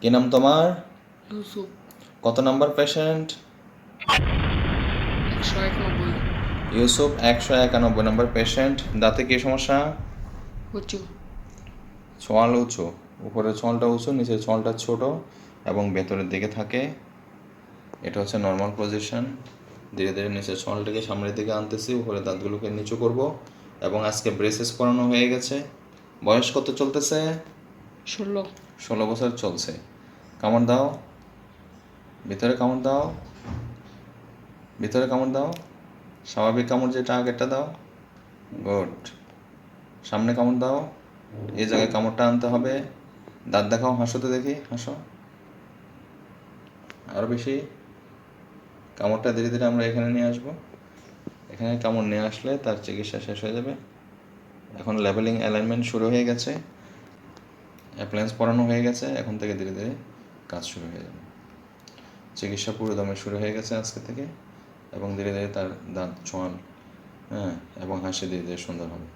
কি নাম তোমার? কত নাম্বার পেশেন্ট ইউসুফ একশো একানব্বই নম্বর পেশেন্ট দাঁতে কি সমস্যা? উঁচু। ছোঁয়াল উঁচু। উপরের ছোঁয়ালটা উঁচু নিচের ছোঁয়ালটা ছোট এবং ভেতরের দিকে থাকে। এটা হচ্ছে নর্মাল পজিশন ধীরে ধীরে নিচের ছোঁয়ালটাকে সামনের দিকে আনতেছি উপরে দাঁতগুলোকে নিচু করব এবং আজকে ব্রেসেস করানো হয়ে গেছে। বয়স কত চলতেছে? ষোলো। ষোলো বছর চলছে। কামড় দাও। ভিতরে কামড় দাও। ভিতরে কামড় দাও। স্বাভাবিক কামড় যেটা, আগেরটা দাও। গুড। সামনে কামড় দাও। এই জায়গায় কামড়টা আনতে হবে। দাঁত দেখাও, হাসোতে দেখি, হাসো। আরও বেশি। কামড়টা ধীরে ধীরে আমরা এখানে নিয়ে আসব। এখানে কামড় নিয়ে আসলে তার চিকিৎসা শেষ হয়ে যাবে। এখন লেভেলিং অ্যালাইনমেন্ট শুরু হয়ে গেছে। অ্যাপ্লায়েন্স পড়ানো হয়ে গেছে, এখন থেকে ধীরে ধীরে কাজ শুরু হয়ে যাবে। চিকিৎসা পুরো দমে শুরু হয়ে গেছে আজকে থেকে, এবং ধীরে ধীরে তার দাঁত, ছোঁয়াল হ্যাঁ এবং হাসি ধীরে ধীরে সুন্দর হবে।